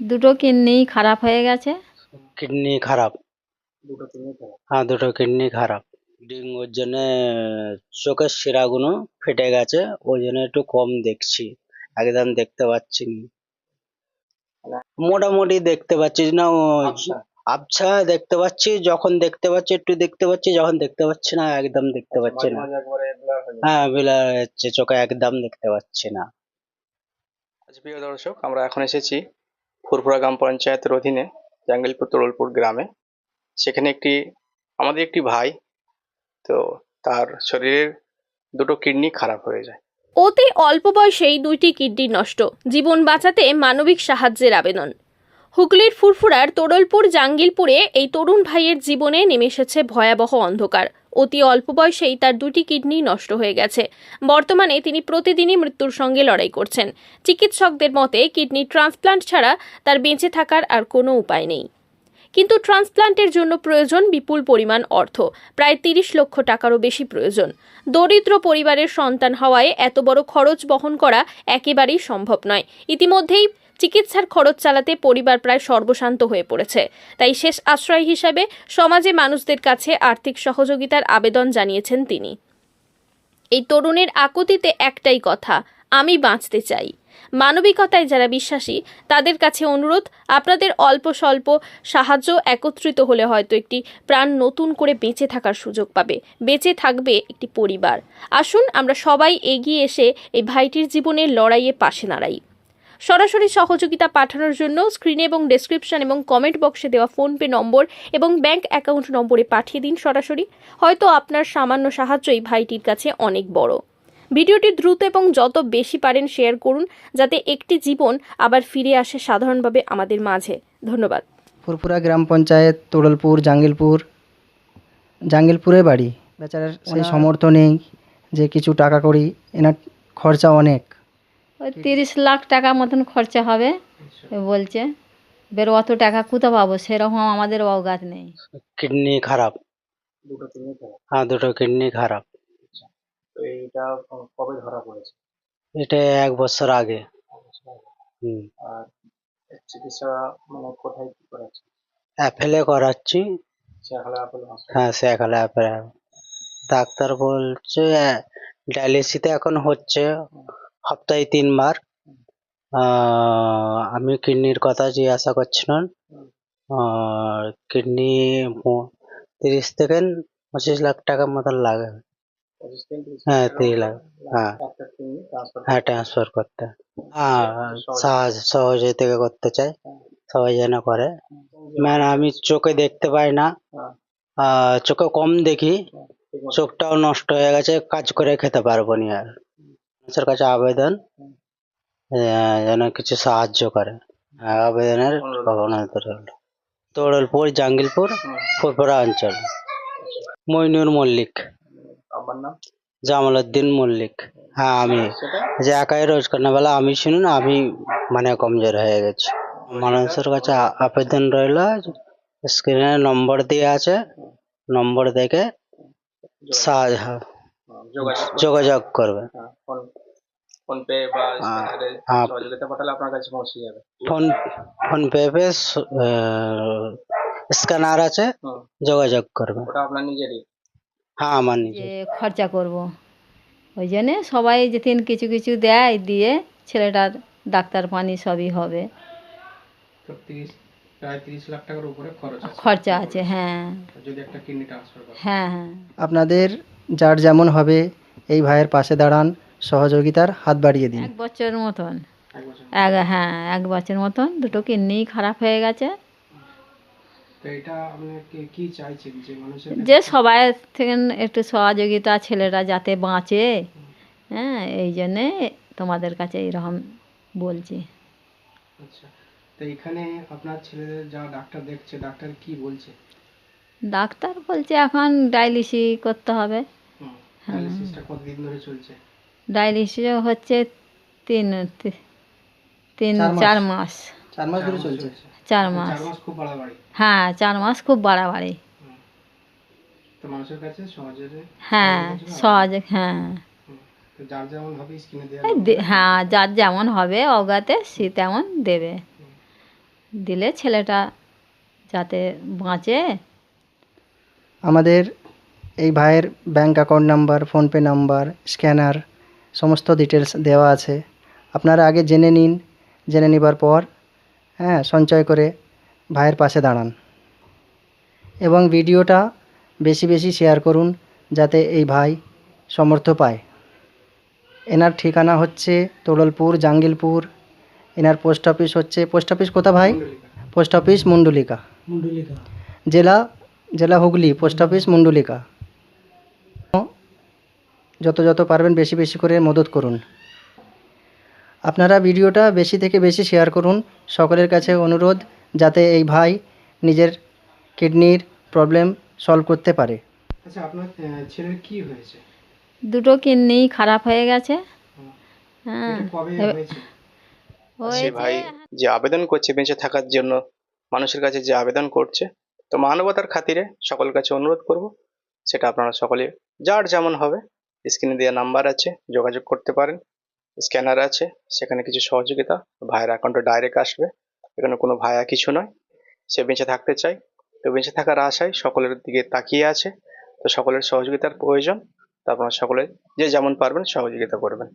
দুটো কিডনি খারাপ হয়ে গেছে। কিডনি খারাপ। হ্যাঁ দুটো কিডনি খারাপ। ডেঙ্গুর জন্য চোখের শিরাগুলো ফেটে গেছে ওই জন্য একটু কম দেখছি। একদম দেখতে পাচ্ছি না মোটামুটি দেখতে পাচ্ছি না আবছা? দেখতে পাচ্ছি যখন দেখতে পাচ্ছি একটু দেখতে পাচ্ছি যখন দেখতে পাচ্ছি না একদম দেখতে পাচ্ছি না। হ্যাঁ বিলার হচ্ছে চোখে একদম দেখতে পাচ্ছি না। প্রিয় দর্শক, আমরা এখন এসেছি ফুরফুরা গ্রাম পঞ্চায়েতের অধীনে জাঙ্গিলপুর তরলপুর গ্রামে। সেখানে একটি, আমাদের একটি ভাই, তো তার শরীরের দুটো কিডনি খারাপ হয়ে যায়। অতি অল্প বয়সেই দুইটি কিডনি নষ্ট। জীবন বাঁচাতে মানবিক সাহায্যের আবেদন। হুগলির ফুরফুরার তোড়লপুর জাঙ্গিলপুরে এই তরুণ ভাইয়ের জীবনে নেমে এসেছে ভয়াবহ অন্ধকার। অতি অল্প বয়সেই তার দুটি কিডনি নষ্ট হয়ে গেছে। বর্তমানে তিনি প্রতিদিনই মৃত্যুর সঙ্গে লড়াই করছেন। চিকিৎসকদের মতে, কিডনি ট্রান্সপ্লান্ট ছাড়া তার বেঁচে থাকার আর কোনো উপায় নেই। কিন্তু ট্রান্সপ্লান্টের জন্য প্রয়োজন বিপুল পরিমাণ অর্থ, প্রায় তিরিশ লক্ষ টাকারও বেশি প্রয়োজন। দরিদ্র পরিবারের সন্তান হওয়ায় এত বড় খরচ বহন করা একেবারেই সম্ভব নয়। ইতিমধ্যেই চিকিৎসার খরচ চালাতে পরিবার প্রায় সর্বশান্ত হয়ে পড়েছে। তাই শেষ আশ্রয় হিসাবে সমাজে মানুষদের কাছে আর্থিক সহযোগিতার আবেদন জানিয়েছেন তিনি। এই তরুণের আকুতিতে একটাই কথা আমি বাঁচতে চাই। মানবিকতায় যারা বিশ্বাসী, তাদের কাছে অনুরোধ, আপনাদের অল্প স্বল্প সাহায্য একত্রিত হলে হয়তো একটি প্রাণ নতুন করে বেঁচে থাকার সুযোগ পাবে। বেঁচে থাকবে একটি পরিবার। আসুন, আমরা সবাই এগিয়ে এসে এই ভাইটির জীবনের লড়াইয়ে পাশে দাঁড়াই। সরাসরি সহযোগিতা পাঠানোর জন্য স্ক্রিনে এবং ডেসক্রিপশন এবং কমেন্ট বক্সে দেওয়া ফোনপে নম্বর এবং ব্যাংক অ্যাকাউন্ট নম্বরে পাঠিয়ে দিন সরাসরি। হয়তো আপনার সামান্য সাহায্যই ভাইটির কাছে অনেক বড়। ভিডিওটি দ্রুত এবং যত বেশি পারেন শেয়ার করুন যাতে একটি জীবন আবার ফিরে আসে সাধারণভাবে আমাদের মাঝে। ধন্যবাদ। ফুরফুরা গ্রাম পঞ্চায়েত তোড়লপুর জাঙ্গিলপুর জাঙ্গিলপুরে বাড়ি। বেচারার সেই সমর্থ নেই যে কিছু টাকা করি এনার খরচা অনেক। ওই তিরিশ লাখ টাকা মতন খরচা হবে বলছে। বের অত টাকা কোথা পাবো? সেরকম আমাদের অবগাত নেই। কিডনি খারাপ দুটো কিডনি খারাপ। হ্যাঁ দুটো কিডনি খারাপ। এইটা কবে ধরা পড়েছে? এটা এক বছর আগে। হুম। আর চিকিৎসা মানে কোথায় কি করাচ্ছে? অ্যাপেলে করাচ্ছি। হ্যাঁ সেখানে অ্যাপেলে ডাক্তার বলছে ডায়ালিসিতে এখন হচ্ছে সপ্তাহে তিনবার আমি কিডনির কথা জিজ্ঞাসা করছিলাম। কিডনি তিরিশ থেকে পঁচিশ লাখ টাকার মতন লাগে। হ্যাঁ হ্যাঁ। হ্যাঁ ট্রান্সফার করতে হ্যাঁ সাহায্য সহযোগিতা করতে চাই সবাই যেন করে। ম্যান আমি চোখে দেখতে পাই না। চোখে কম দেখি। চোখটাও নষ্ট হয়ে গেছে কাজ করে খেতে পারব না আর। মানুষের কাছে আবেদন যেন কিছু সাহায্য করে। আবেদনের তোড়লপুর জাঙ্গিলপুর ফুরফুরা অঞ্চল। মইনুর মল্লিক। আমার নাম? জামালউদ্দিন মল্লিক। হ্যাঁ আমি। যে একাই রোজ না বেলা আমি শুনুন আমি মানে কমজোর হয়ে গেছি। মানুষের কাছে আবেদন রইল স্ক্রিনে নম্বর দেওয়া আছে নম্বর দেখে সাহায্য হ্যাঁ, যোগাযোগ করবে। হ্যাঁ, ফোন ফোন পে বা স্ক্যানারে। সহযোগিতা পাঠালে আপনার কাছে পৌঁছে যাবে। ফোন ফোন পে পে স্ক্যানার আছে যোগাযোগ করবে। ওটা আপনার নিজেরই। হ্যাঁ আমার যে খরচা করব। ওই জন্যে সবাই যেদিন কিছু কিছু দেয় দিয়ে ছেলেটার ডাক্তার পানি সবই হবে। খরচ আছে। খরচা আছে হ্যাঁ। যদি একটা কিডনি ট্রান্সফার করে হ্যাঁ। হ্যাঁ আপনাদের যার যেমন হবে এই ভাইয়ের পাশে দাঁড়ান সহযোগিতার হাত বাড়িয়ে দিন। এক বছর মতন। এক এক হ্যাঁ এক বছর মতন দুটো কিডনি খারাপ হয়ে গেছে। তো এটা আপনি কি- কি চাইছেন যে মানুষের যে সবাই থেকে একটু সহযোগিতা ছেলেরা যাতে বাঁচে হ্যাঁ এই জন্যে তোমাদের কাছে এইরকম বলছি। আচ্ছা তো এখানে আপনার ছেলেদের যা ডাক্তার দেখছে ডাক্তার কি বলছে? ডাক্তার বলছে এখন ডায়ালিসিস করতে হবে। হুম ডায়ালিসিসটা কতদিন ধরে চলছে? ডায়ালিসিস হচ্ছে তিন তিন চার মাস। চার মাস ধরে চলছে। চার চার মাস। খুব বাড়াবাড়ি। হ্যাঁ চার মাস খুব বাড়াবাড়ি। তো মানুষের কাছে সহজে হ্যাঁ সহজে হ্যাঁ। যার যেমন হবে স্কিনে দেওয়া এই হ্যাঁ যার যেমন হবে অগাতে সে তেমন দেবে। দিলে ছেলেটা যাতে বাঁচে। আমাদের এই ভাইয়ের bank account number PhonePe number scanner সমস্ত ডিটেলস দেওয়া আছে। আপনারা আগে জেনে নিন জেনে নেবার পর হ্যাঁ সঞ্চয় করে ভাইয়ের পাশে দাঁড়ান। এবং ভিডিওটা বেশি বেশি শেয়ার করুন যাতে এই ভাই সমর্থ পায়। এনার ঠিকানা হচ্ছে তোড়লপুর জাঙ্গিলপুর। এনার পোস্ট অফিস হচ্ছে পোস্ট অফিস কোথা ভাই? Post office Mundulika. মুন্ডুলিকা। জেলা জেলা হুগলি পোস্ট অফিস মুন্ডুলিকা। যত যত পারবেন বেশি বেশি করে মদত করুন। আপনারা ভিডিওটা বেশি থেকে বেশি শেয়ার করুন। সকলের কাছে অনুরোধ যাতে এই ভাই নিজের কিডনির প্রবলেম সলভ করতে পারে। আচ্ছা আপনার ছেলের কি হয়েছে? দুটো কিডনি খারাপ হয়ে গেছে। হ্যাঁ সে ভাই যে আবেদন করছে বেঁচে থাকার জন্য মানুষের কাছে যে আবেদন করছে তো মানবতার খাতিরে সকলের কাছে অনুরোধ করব সেটা আপনারা সকলে যার যেমন হবে স্ক্রিনে দেওয়া নাম্বার আছে যোগাযোগ করতে পারেন। স্ক্যানার আছে, সেখানে কিছু সহযোগিতা। ভাইয়ের অ্যাকাউন্টে ডাইরেক্ট আসবে। এখানে কোনো ভায়া কিছু নয়। সে বেঁচে থাকতে চায়। তো বেঁচে থাকার আশায় সকলের দিকে তাকিয়ে আছে। তো সকলের সহযোগিতার প্রয়োজন। তো আপনারা সকলে যে যেমন পারবেন সহযোগিতা করবেন।